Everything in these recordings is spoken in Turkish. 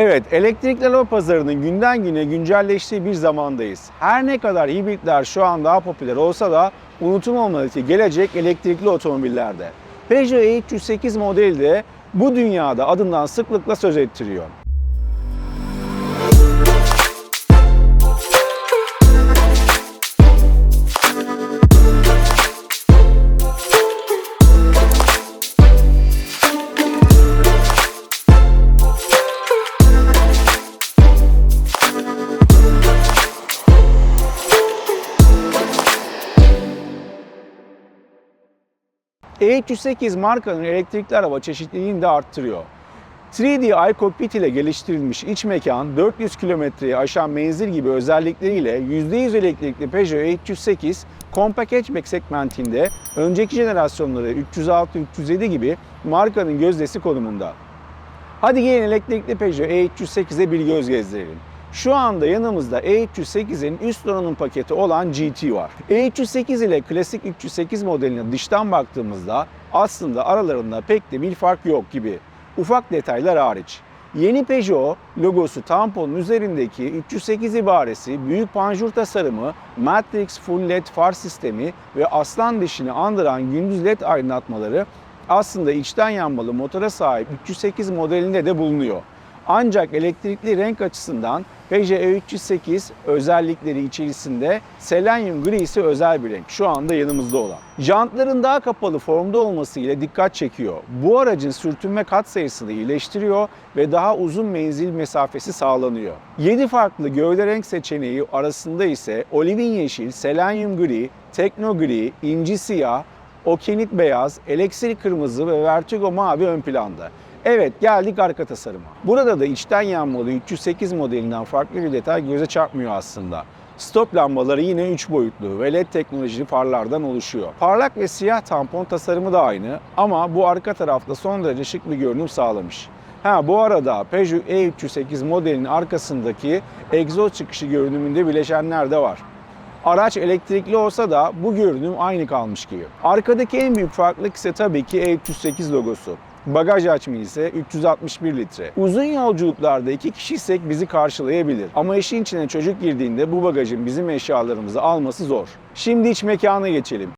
Evet, elektrikli araba pazarının günden güne güncelleştiği bir zamandayız. Her ne kadar hibritler şu an daha popüler olsa da unutulmamalı ki gelecek elektrikli otomobillerde. Peugeot E308 modeli de bu dünyada adından sıklıkla söz ettiriyor. E308 markanın elektrikli araba çeşitliliğini de arttırıyor. 3D iCockpit ile geliştirilmiş iç mekan 400 kilometreyi aşan menzil gibi özellikleriyle %100 elektrikli Peugeot E308 Compact Hatchback segmentinde önceki jenerasyonları 306-307 gibi markanın gözdesi konumunda. Hadi gelin elektrikli Peugeot E308'e bir göz gezdirelim. Şu anda yanımızda E308'in üst donanım paketi olan GT var. E308 ile klasik 308 modeline dıştan baktığımızda aslında aralarında pek de bir fark yok gibi. Ufak detaylar hariç. Yeni Peugeot logosu tamponun üzerindeki 308 ibaresi, büyük panjur tasarımı, Matrix Full LED far sistemi ve aslan dişini andıran gündüz LED aydınlatmaları aslında içten yanmalı motora sahip 308 modelinde de bulunuyor. Ancak elektrikli renk açısından Peugeot E308 özellikleri içerisinde selenyum grisi özel bir renk. Şu anda yanımızda olan. Jantların daha kapalı formda olması ile dikkat çekiyor. Bu aracın sürtünme katsayısını iyileştiriyor ve daha uzun menzil mesafesi sağlanıyor. 7 farklı gövde renk seçeneği arasında ise olivin yeşil, selenyum gri, tekno gri, inci siyah, okenit beyaz, elektrik kırmızı ve vertigo mavi ön planda. Evet geldik arka tasarıma. Burada da içten yanmalı 308 modelinden farklı bir detay göze çarpmıyor aslında. Stop lambaları yine 3 boyutlu ve LED teknolojili farlardan oluşuyor. Parlak ve siyah tampon tasarımı da aynı ama bu arka tarafta son derece şık bir görünüm sağlamış. Ha bu arada Peugeot E308 modelinin arkasındaki egzoz çıkışı görünümünde bileşenler de var. Araç elektrikli olsa da bu görünüm aynı kalmış gibi. Arkadaki en büyük farklılık ise tabii ki E308 logosu. Bagaj hacmi ise 361 litre. Uzun yolculuklarda iki kişiysek bizi karşılayabilir. Ama işin içine çocuk girdiğinde bu bagajın bizim eşyalarımızı alması zor. Şimdi iç mekana geçelim.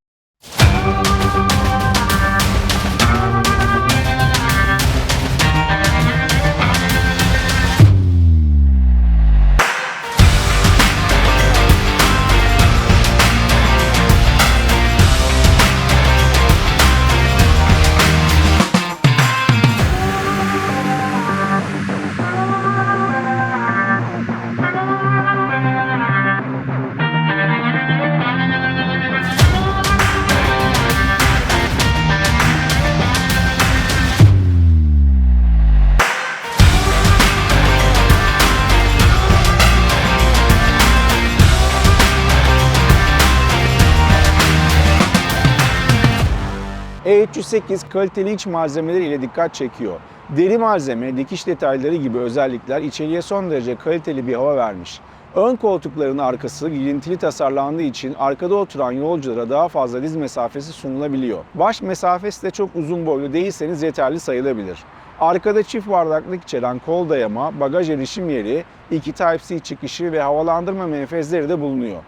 E308 kaliteli iç malzemeleri ile dikkat çekiyor. Deri malzeme, dikiş detayları gibi özellikler içeriye son derece kaliteli bir hava vermiş. Ön koltukların arkası girintili tasarlandığı için arkada oturan yolculara daha fazla diz mesafesi sunulabiliyor. Baş mesafesi de çok uzun boylu değilseniz yeterli sayılabilir. Arkada çift bardaklık içeren kol dayama, bagaj erişim yeri, iki Type-C çıkışı ve havalandırma menfezleri de bulunuyor.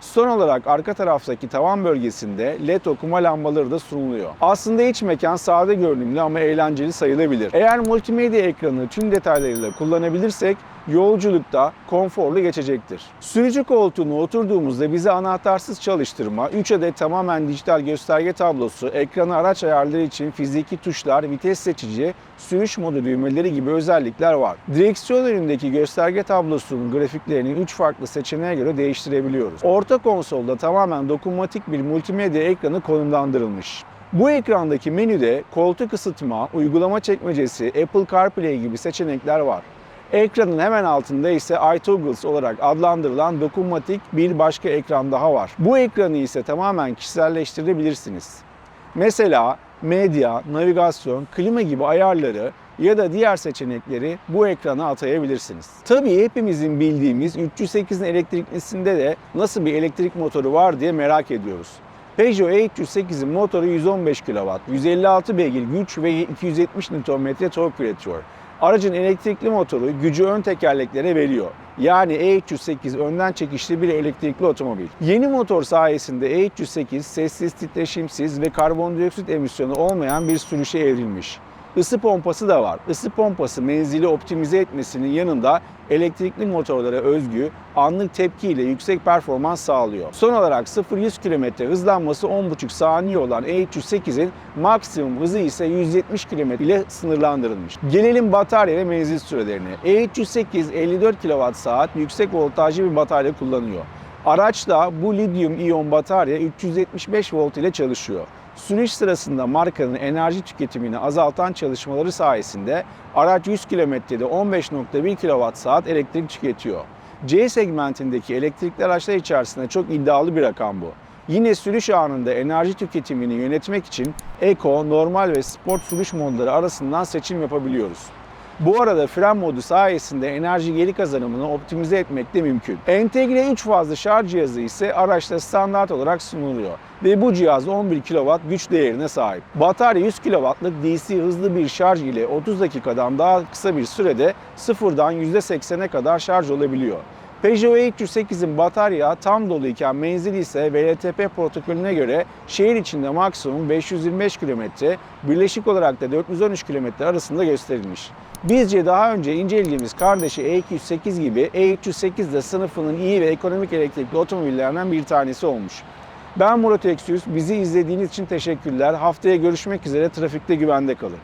Son olarak arka taraftaki tavan bölgesinde LED okuma lambaları da sunuluyor. Aslında iç mekan sade görünümlü ama eğlenceli sayılabilir. Eğer multimedya ekranı tüm detaylarıyla kullanabilirsek yolculukta konforlu geçecektir. Sürücü koltuğuna oturduğumuzda bizi anahtarsız çalıştırma, 3 adet tamamen dijital gösterge tablosu, ekranı araç ayarları için fiziki tuşlar, vites seçici, sürüş modu düğmeleri gibi özellikler var. Direksiyon önündeki gösterge tablosunun grafiklerini 3 farklı seçeneğe göre değiştirebiliyoruz. Orta konsolda tamamen dokunmatik bir multimedya ekranı konumlandırılmış. Bu ekrandaki menüde koltuk ısıtma, uygulama çekmecesi, Apple CarPlay gibi seçenekler var. Ekranın hemen altında ise iToggles olarak adlandırılan dokunmatik bir başka ekran daha var. Bu ekranı ise tamamen kişiselleştirebilirsiniz. Mesela medya, navigasyon, klima gibi ayarları ya da diğer seçenekleri bu ekrana atayabilirsiniz. Tabii hepimizin bildiğimiz 308'in elektriklisinde de nasıl bir elektrik motoru var diye merak ediyoruz. Peugeot E308'in motoru 115 kW, 156 beygir güç ve 270 Nm tork üretiyor. Aracın elektrikli motoru gücü ön tekerleklere veriyor. Yani E308 önden çekişli bir elektrikli otomobil. Yeni motor sayesinde E308 sessiz, titreşimsiz ve karbondioksit emisyonu olmayan bir sürüşe evrilmiş. Isı pompası da var. Isı pompası menzili optimize etmesinin yanında elektrikli motorlara özgü anlık tepki ile yüksek performans sağlıyor. Son olarak 0-100 km hızlanması 10,5 saniye olan E308'in maksimum hızı ise 170 km ile sınırlandırılmış. Gelelim batarya ve menzil sürelerine. E308 54 kWh yüksek voltajlı bir batarya kullanıyor. Araçta bu lityum iyon batarya 375 volt ile çalışıyor. Sürüş sırasında markanın enerji tüketimini azaltan çalışmaları sayesinde araç 100 kilometrede 15.1 kWh elektrik tüketiyor. C segmentindeki elektrikli araçlar içerisinde çok iddialı bir rakam bu. Yine sürüş anında enerji tüketimini yönetmek için Eco, normal ve sport sürüş modları arasından seçim yapabiliyoruz. Bu arada fren modu sayesinde enerji geri kazanımını optimize etmek de mümkün. Entegre 3 fazlı şarj cihazı ise araçta standart olarak sunuluyor ve bu cihaz 11 kW güç değerine sahip. Batarya 100 kW'lık DC hızlı bir şarj ile 30 dakikadan daha kısa bir sürede sıfırdan %80'e kadar şarj olabiliyor. Peugeot E308'in batarya tam dolu iken menzili ise WLTP protokolüne göre şehir içinde maksimum 525 km, birleşik olarak da 413 km arasında gösterilmiş. Bizce daha önce incelediğimiz kardeşi E208 gibi E308 de sınıfının iyi ve ekonomik elektrikli otomobillerinden bir tanesi olmuş. Ben Murat Eksüz. Bizi izlediğiniz için teşekkürler. Haftaya görüşmek üzere. Trafikte güvende kalın.